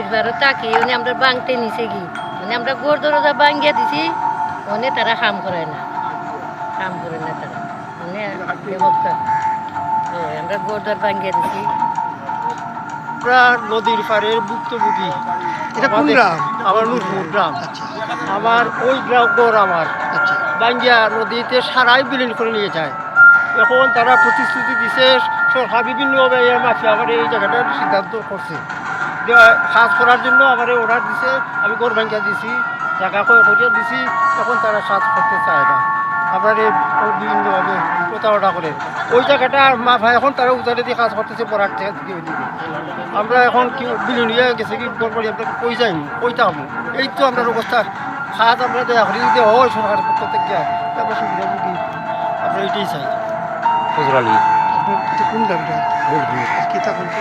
নদীর পাড়ে তাকি মানে আমরা বাংতে নিছে কি মানে আমরা গোর দরজা বাঙ্গিয়া দিছি মানে তারা কাম করে না। কাম করে না তারা। মানে ব্যবস্থা। আমরা গোর দর বাঙ্গিয়া দিছি। আমরা নদীর পাড়ের ভুক্তভোগী। এটা কোন গ্রাম? আমার নুরপুর গ্রাম। আচ্ছা। আমার ওই গ্রাম ঘর আমার। আচ্ছা। বাঙ্গিয়া নদীতে সারাই বিলীন করে নিয়ে যায়। এখন তারা প্রতিশ্রুতি দিছে সরকার বিভিন্নভাবে এই মাফি আমার এই জায়গাটার সিদ্ধান্ত করছে। যে কাজ করার জন্য আমার অর্ডার দিছে আমি ঘর ভাঙ্গিয়া দিছি জায়গা কয়ে করিয়া দিছি এখন তারা কাজ করতে চায় না। আবার এই বিভিন্নভাবে প্রতারণা করে। ওই জায়গাটা মা ভাই এখন তারা উজারে দিয়ে কাজ করতেছে পড়ার আমরা এখন কি বিলীন হয়ে গেছে কি ঘর বাড়ি আমরা কই যাই কইতাম। এই তো আমরা অবস্থা। খাত আমরা দেয়া করি যদি হয় সরকারের পক্ষ থেকে আমরা সুবিধা বুঝি আমরা এটাই চাই। আপনার কোন গ্রামটা কি তা বলতে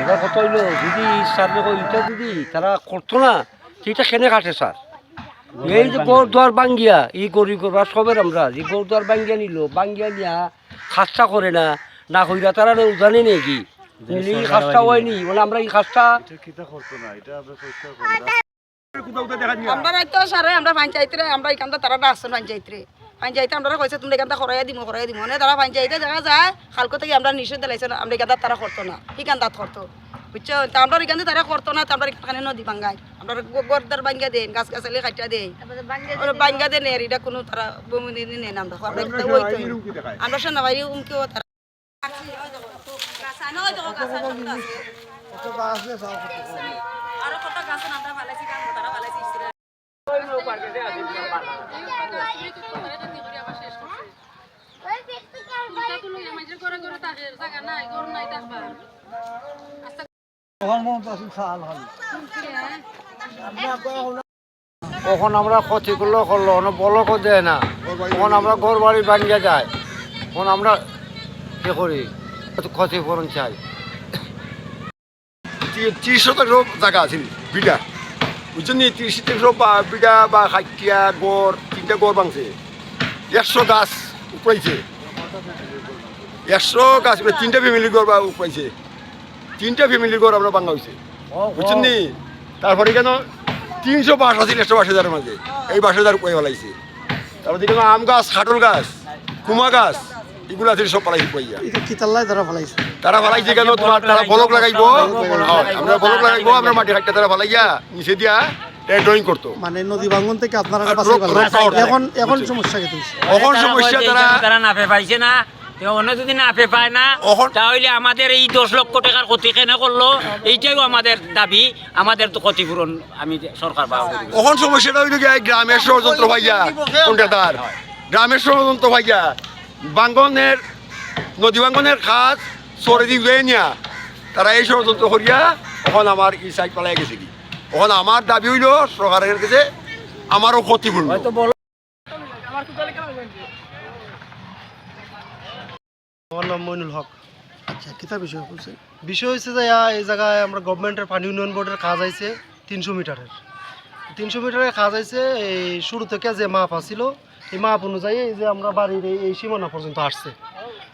এবার কত হইল যদি স্যার যখন ইটা যদি তারা করতো না সেটা কেনে কাটে স্যার? এই যে দুয়ার বাঙ্গিয়া এই গরিব করবার সবের আমরা যে দুয়ার বাঙ্গিয়া নিল বাঙ্গিয়া নিয়া খাস্তা করে না না কইরা তারা না উজানে নেই কি? নিলে এই খাস্তা হয়নি বলে আমরা এই খাস্তা আমরা তো সারে আমরা পঞ্চায়েতরে আমরা এখানটা তারা আসছেন পঞ্চায়েতরে। পঞ্চায়েতে আমরা কইছে তুমি এখানটা করাইয়া দিব করাইয়া দিব মানে তারা পঞ্চায়েতে দেখা যায় খালকো থেকে আমরা নিষেধ দিলাইছে আমরা এখানটা তারা করতো না এখান দাঁত করতো। বুঝছ? তা আমরা এখানে তারা করতো না আমরা এখানে নদী ভাঙ্গাই আমরা গরদার ভাঙ্গা দেন গাছ গাছালি দেই ওরা ভাঙ্গা দেন এর এটা কোনো তারা বমি নেন আমরা এখানটা আমরা সেনাবাহিনী উমকেও তারা আরও কত গাছ আমরা ভালাইছি কারণ তারা ভালাইছি কখন আমরা ক্ষতি করল করল না বলকও দেয় না। তখন আমরা ঘর বাড়ি ভাঙ্গিয়া যায় তখন আমরা কি করি ক্ষতিপূরণ চাই। ত্রিশ শতাংশ জায়গা আছে বিঘা। বুঝছেন নি? ত্রিশ শতাংশ বা বিঘা বা খাইটিয়া, গড়, তিনটা গড় ভাঙছে। একশো গাছ উপড়াইছে একশো গাছ উপরে তিনটা ফ্যামিলির গড় বা উপড়াইছে তিনটা ফ্যামিলির গড় আমরা ভাঙা হয়েছে বুঝছেন নি? তারপরে কেন তিনশো বাস আছে একশো বাস হাজারের মাঝে। এই বাস হাজার উপরে ফেলাইছে। তারপরে কেন আম গাছ খাটল গাছ কুমা গাছ এগুলো আছে সব পালাইছে পাইয়া এটা কি তাল্লায় তারা ফেলাইছে? তারা ফালাইছে কেন? তোমার তারা বলক লাগাইবো? আমরা বলক লাগাইবো আমরা মাটি খাইটা তারা ফালাইয়া নিচে দিয়া ড্রয়িং করতো। মানে নদী ভাঙ্গন থেকে আপনারা এখন এখন সমস্যা কি কখন সমস্যা তারা তারা নাফে পাইছে না। তো অন্য যদি না তাহলে আমাদের এই দশ লক্ষ টাকার ক্ষতি কেন করল এইটাও আমাদের দাবি আমাদের তো ক্ষতিপূরণ আমি সরকার পাবো কখন সমস্যাটা হইল গিয়ে গ্রামের ষড়যন্ত্র ভাইয়া কোনটা তার? গ্রামের ষড়যন্ত্র ভাইয়া বাঙ্গনের নদী বাঙ্গনের সরে দি উদয় নিয়া তারা এই ষড়যন্ত্র করিয়া আমার এই সাইড পালাই গেছে কি? তখন আমার দাবি হইল সরকারের কাছে আমারও ক্ষতিপূর্ণ। আমার নাম মইনুল হক। আচ্ছা কিতা বিষয় বলছে বিষয় হচ্ছে যে এই জায়গায় আমরা গভর্নমেন্টের পানি উন্নয়ন বোর্ডের কাজ আইছে তিনশো মিটারের। তিনশো মিটারের কাজ আইছে এই শুরু থেকে যে মাপ আসছিল এই মাপ অনুযায়ী এই যে আমরা বাড়ির এই- এই সীমানা পর্যন্ত আসছে।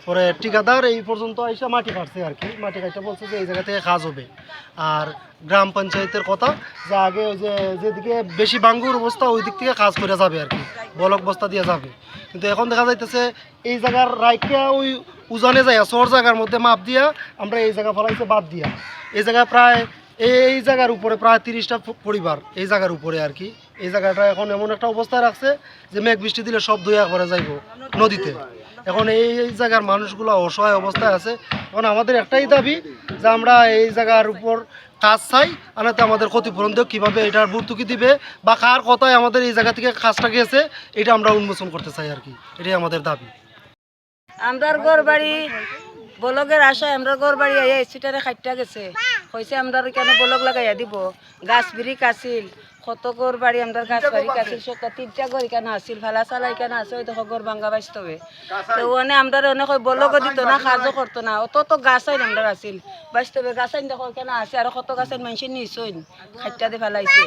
পরে ঠিকাদার এই পর্যন্ত আইসা মাটি কাটছে আর কি। মাটি কাটতে বলছে যে এই জায়গা থেকে কাজ হবে। আর গ্রাম পঞ্চায়েতের কথা যে আগে ওই যে যেদিকে বেশি বাঙ্গুর অবস্থা ওই দিক থেকে কাজ করে যাবে আর কি। বলক বস্তা দিয়ে যাবে। কিন্তু এখন দেখা যাইতেছে এই জায়গার রাইকা ওই উজানে যায় চর জায়গার মধ্যে মাপ দিয়া আমরা এই জায়গা ফলাইছে বাদ দিয়া। এই জায়গায় প্রায়, এই জায়গার উপরে প্রায় তিরিশটা পরিবার, এই জায়গার উপরে আর কি। এই জায়গাটা এখন এমন একটা অবস্থায় রাখছে যে মেঘ বৃষ্টি দিলে সব ধুয়ে একবারে যাইব নদীতে। এখন এই এই জায়গার মানুষগুলো অসহায় অবস্থায় আছে। এখন আমাদের একটাই দাবি যে আমরা এই জায়গার উপর কাজ চাই, আনাতে আমাদের ক্ষতিপূরণ দেব কীভাবে এটার ভর্তুকি দিবে বা কার কথায় আমাদের এই জায়গা থেকে কাজটা গেছে, এটা আমরা উন্মোচন করতে চাই আর কি। এটাই আমাদের দাবি। আমরার ঘর বাড়ি বলগের আশায় আমরা ঘর বাড়ি আইয়া এসিটারে খাইটা গেছে। হয়েছে আমরা কেন বলক লাগাইয়া দিব? গাছ বিরিক আছিল কত ঘর বাড়ি আমরা গাছ বাড়ি কাছে সত্তর তিনটা ঘর এখানে আসিল ফালা চালা এখানে আছে ওই দেখো ঘর ভাঙ্গা বাস্তবে। তো ওনে আমরা অনেক বলক দিত না সাহায্য করতো না। অত তো গাছ আইন আমরা আসিল গাছ আইন দেখো এখানে আছে আর কত গাছ আইন মানুষের খাইটা দিয়ে ফেলাইছে।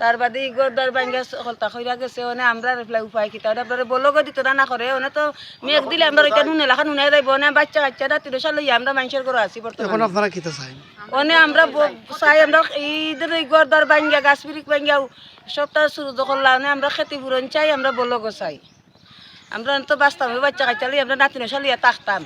তার বাদে ই ঘর দর ভাঙ্গা হলতা গেছে ওনে আমরা রেফলাই উপায় কি? তাহলে আপনারা বলক দিত না না করে ওনে তো মেঘ দিলে আমরা ওইটা নুনে লাখা নুনে যাইব না বাচ্চা কাচ্চা রাত্রি সাল আমরা মানুষের ঘরে আসি বর্তমানে। আপনারা খেতে চাই অনে আমরা ব- চাই আমরা ঈদের এই গরদার বাঙ্গা গাছ পিরিক বাঙ্গা সপ্তাহ শুরু যখন লাউনে আমরা খেতে পুরন চাই, আমরা বলগো চাই। আমরা তো বাস্তবে বাচ্চা খাইতালি আমরা নাতিনে চালিয়ে তাকতাম।